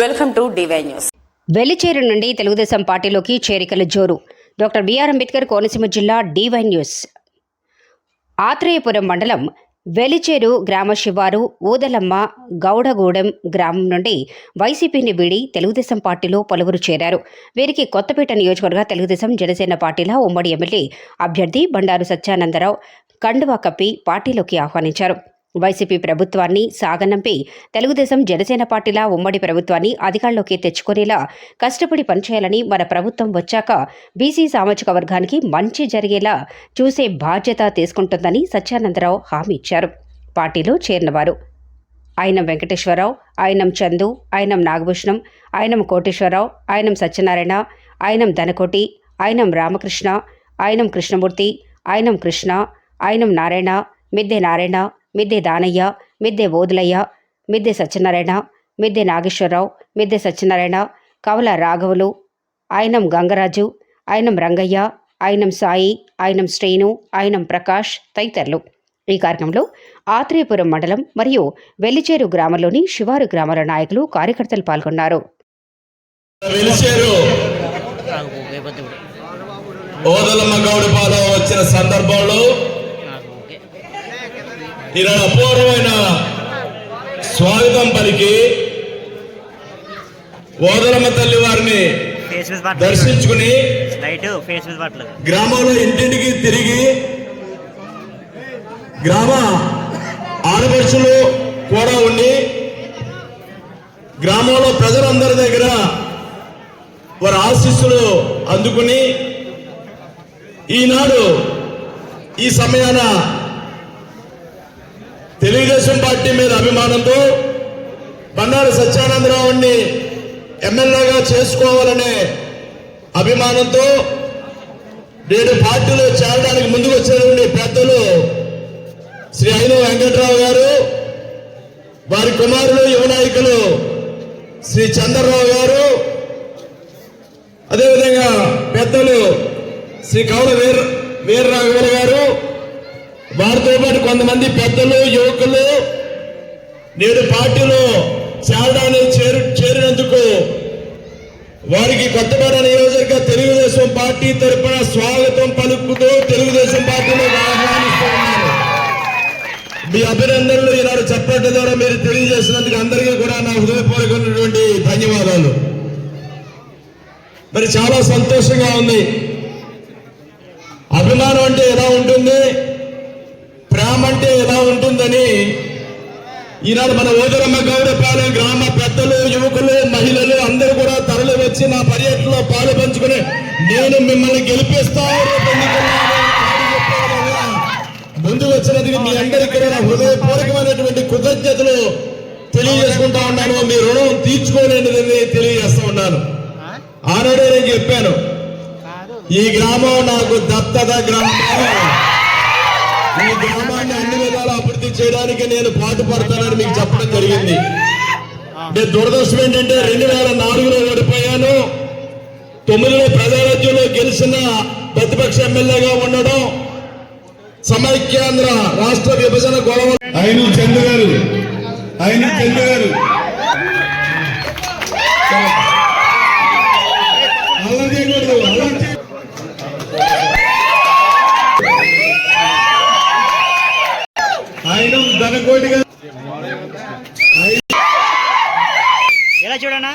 Welcome to DY news Velicheru నుండి తెలుగుదేశం పార్టీలోకి చేరికల జోరు. డాక్టర్ బిఆర్ అంబేద్కర్ కోనసీమ జిల్లా డివై న్యూస్ ఆత్రేయపురం మండలం వెలిచేరు గ్రామ శివారు ఊదలమ్మ గౌడగూడెం గ్రామం నుండి వైసీపీని వీడి తెలుగుదేశం పార్టీలో పలువురు చేరారు. వీరికి కొత్తపేట నియోజకవర్గ తెలుగుదేశం జనసేన పార్టీల ఉమ్మడి ఎమ్మెల్యే అభ్యర్థి బండారు సత్యానందరావు కండువా కప్పి పార్టీలోకి ఆహ్వానించారు. వైసీపీ ప్రభుత్వాన్ని సాగనంపి తెలుగుదేశం జనసేన పార్టీల ఉమ్మడి ప్రభుత్వాన్ని అధికారంలోకి తెచ్చుకునేలా కష్టపడి పనిచేయాలని మన ప్రభుత్వం వచ్చాక బీసీ సామాజిక వర్గానికి మంచి జరిగేలా చూసే బాధ్యత తీసుకుంటుందని సత్యానందరావు హామీ ఇచ్చారు. పార్టీలో చేరినవారు ఆయనం వెంకటేశ్వరరావు ఆయనం చందు ఆయనం నాగభూషణం ఆయనం కోటేశ్వరరావు ఆయనం సత్యనారాయణ ఆయనం ధనకోటి ఆయనం రామకృష్ణ ఆయనం కృష్ణమూర్తి ఆయనం కృష్ణ ఆయనం నారాయణ మిద్దె నారాయణ మిద్దె దానయ్య మిద్దె ఓదులయ్య మిద్దె సత్యనారాయణ మిద్దె నాగేశ్వరరావు మిద్దె సత్యనారాయణ కవల రాఘవులు ఆయనం గంగరాజు ఆయనం రంగయ్య ఆయనం సాయి ఆయనం శ్రేణు ఆయనం ప్రకాష్ తదితరులు. ఈ కార్యక్రమంలో ఆత్రేయపురం మండలం మరియు వెల్లిచేరు గ్రామంలోని శివారు గ్రామాల నాయకులు కార్యకర్తలు పాల్గొన్నారు. వచ్చిన సందర్భంలో ఈనాడు అపూర్వమైన స్వాగతం పలికి ఓదలమ్మ తల్లి వారిని దర్శించుకుని గ్రామంలో ఇంటింటికి తిరిగి గ్రామ ఆడపడుచులు కూడా ఉండి గ్రామంలో ప్రజలందరి దగ్గర వారి ఆశీస్సులు అందుకుని ఈనాడు ఈ సమయాన పార్టీ మీద అభిమానంతో బండారు సత్యానందరావుని ఎమ్మెల్యేగా చేసుకోవాలనే అభిమానంతో నేడు పార్టీలో చేరడానికి ముందుకు వచ్చినటువంటి పెద్దలు శ్రీ అయిన వెంకట్రావు గారు వారి కుమారులు యువ నాయకులు శ్రీ చంద్రరావు గారు అదేవిధంగా పెద్దలు శ్రీ కౌల వీర వీరరాఘవులు గారు వారితో పాటు కొంతమంది పెద్దలు యువ నేడు పార్టీలో చేరడానికి చేరు చేరినందుకు వారికి కొత్తపేట నియోజకవర్గ తెలుగుదేశం పార్టీ తరపున స్వాగతం పలుకుతూ తెలుగుదేశం పార్టీలో ఆహ్వానిస్తూ ఉన్నారు మీ అభినందనలు ఈనాడు చెప్పడం ద్వారా మీరు తెలియజేసినందుకు అందరికీ కూడా నా హృదయపూర్వకమైనటువంటి ధన్యవాదాలు. మరి చాలా సంతోషంగా ఉంది అభిమానం అంటే ఎలా ఉంటుంది ప్రేమ అంటే ఎలా ఉంటుందని ఈనాడు మన ఓదరమ్మ గౌడపాలెం గ్రామ పెద్దలు యువకులు మహిళలు అందరూ కూడా తరలి వచ్చి నా పర్యటనలో పాలు పంచుకుని నేను మిమ్మల్ని గెలిపిస్తాను ముందు వచ్చినందుకు మీ అందరికీ కూడా హృదయపూర్వకమైనటువంటి కృతజ్ఞతలు తెలియజేసుకుంటా ఉన్నాను. మీ రుణం తీర్చుకోలేనిదని తెలియజేస్తా ఉన్నాను. ఆనాడే నేను చెప్పాను. ఈ గ్రామం నాకు దత్తత గ్రామం ఈ గ్రామాన్ని చేయడానికి నేను పాటుపడతానని మీకు చెప్పడం జరిగింది. అంటే దురదృష్టం ఏంటంటే రెండు వేల నాలుగులో ఓడిపోయాను. తొమ్మిదిలో ప్రజారాజ్యంలో గెలిచిన ప్రతిపక్ష ఎమ్మెల్యేగా ఉండడం సమైక్యాంధ్ర రాష్ట్ర విభజన గొడవ. ఆయన చంద్ర గారు ఆయన చంద్ర గారు ఎలా చూడనా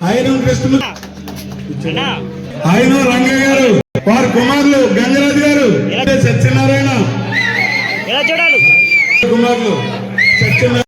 ఆయన కృష్ణ ఆయన రంగయ్య గారు వారి కుమారులు గంగరాజు గారు. సత్యనారాయణ. ఎలా చూడాలి? కుమారులు సత్యనారాయణ.